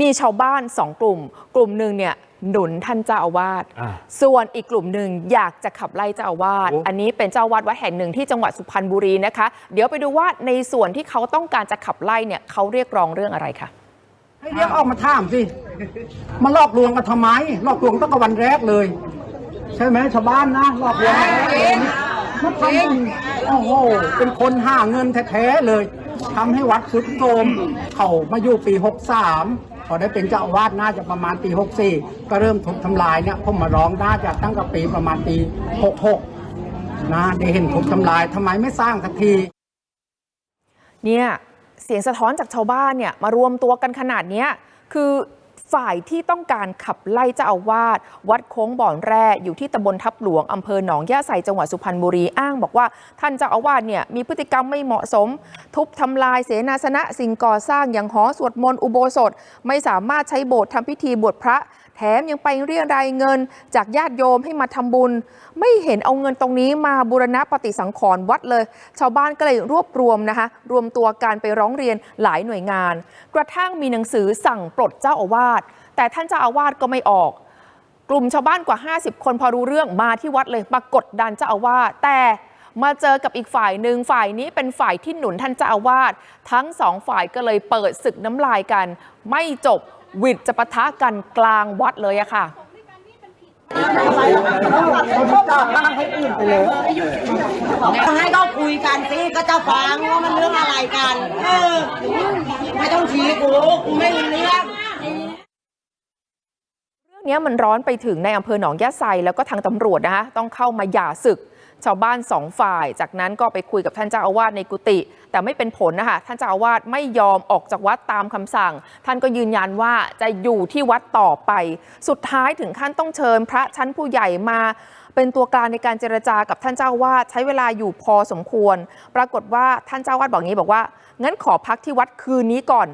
มีชาวบ้านสองกลุ่ม กลุ่มหนึ่งเนี่ยหนุนท่านเจ้าอาวาส อ่าส่วนอีกกลุ่มหนึ่งอยากจะขับไล่เจ้าอาวาส โอ้ อันนี้เป็นเจ้าอาวาสวัดแห่งหนึ่งที่จังหวัดสุพรรณบุรีนะคะ เดี๋ยวไปดูว่าในส่วนที่เขาต้องการจะขับไล่เนี่ยเขาเรียกร้องเรื่องอะไรคะให้เรียกออกมาถามสิมาหลอกลวงกันทำไมหลอกลวงตั้งแต่วันแรกเลย ใช่ไหมชาวบ้านนะหลอกลวงวันแรกเลยมาทำบุญโอ้โหเป็นคนหาเงินแท้ๆเลยทำให้วัดสุดโทรมเขามาอยู่ปี 63 พอได้เป็นเจ้าอาวาสน่าจะประมาณปี 64 ก็เริ่มทุบทำลายเนี่ยผมมาร้องน่าจะตั้งแต่ปีประมาณปี 66 นะได้เห็นทุบทำลายทำไมไม่สร้างสักที เนี่ยเสียงสะท้อนจากชาวบ้านเนี่ยมารวมตัวกันขนาดเนี้ยคือ ฝ่ายที่ต้องการขับไล่เจ้าอาวาสวัดโค้งบ่อนแร่อยู่ที่ตำบลทับหลวงอำเภอหนองย่าไซจังหวัดสุพรรณบุรีอ้างบอกว่า ท่านเจ้าอาวาสเนี่ยมีพฤติกรรมไม่เหมาะสม ทุบทำลายเสนาสนะสิ่งก่อสร้างอย่างหอสวดมนต์อุโบสถ ไม่สามารถใช้โบสถ์ทำพิธีบวชพระ แถมยังไปเรียรายเงินจากญาติโยมให้มาทำบุญ ไม่เห็นเอาเงินตรงนี้มาบูรณะปฏิสังขรณ์วัดเลย ชาวบ้านก็เลยรวบรวมนะคะ รวมตัวการไปร้องเรียนหลายหน่วยงาน กระทั่งมีหนังสือสั่งปลดเจ้าอาวาสแต่ท่านเจ้าอาวาสก็ไม่ออกกลุ่มชาวบ้านกว่า 50 คนพอรู้เรื่องมาที่วัดเลยมากดดันเจ้าอาวาสแต่มาเจอกับอีกฝ่ายหนึ่งฝ่ายนี้เป็นฝ่ายที่หนุนท่านเจ้าอาวาสทั้งสองฝ่ายก็เลยเปิดศึกน้ำลายกัน ไม่จบ วิดจะปะทะกันกลางวัดเลยอะค่ะก็ให้เขาคุยกันสิก็จะฟังว่ามันเรื่องอะไรกัน เออ ไม่ต้องชี้กูกูไม่รู้เรื่องเรื่องนี้มันร้อนไปถึงในอำเภอหนองยะไซแล้วก็ทางตำรวจนะคะต้องเข้ามาหย่าศึก ชาวบ้านสองฝ่าย จากนั้นก็ไปคุยกับท่านเจ้าอาวาสในกุฏิแต่ไม่เป็นผลนะคะท่านเจ้าอาวาสไม่ยอมออกจากวัดตามคำสั่ง ท่านก็ยืนยันว่าจะอยู่ที่วัดต่อไป สุดท้ายถึงขั้นต้องเชิญพระชั้นผู้ใหญ่มาเป็นตัวกลางในการเจรจากับท่านเจ้าอาวาสใช้เวลาอยู่พอสมควร ปรากฏว่าท่านเจ้าอาวาสบอกงี้บอกว่า งั้นขอพักที่วัดคืนนี้ก่อน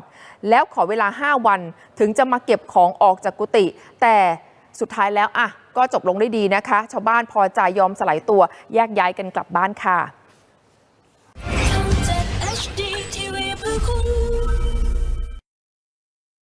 แล้วขอเวลา 5 วันถึงจะมาเก็บของออกจากกุฏิแต่ สุดท้ายแล้วอะก็จบลงได้ดีนะคะ ชาวบ้านพอใจยอมสลายตัวแยกย้ายกันกลับบ้านค่ะ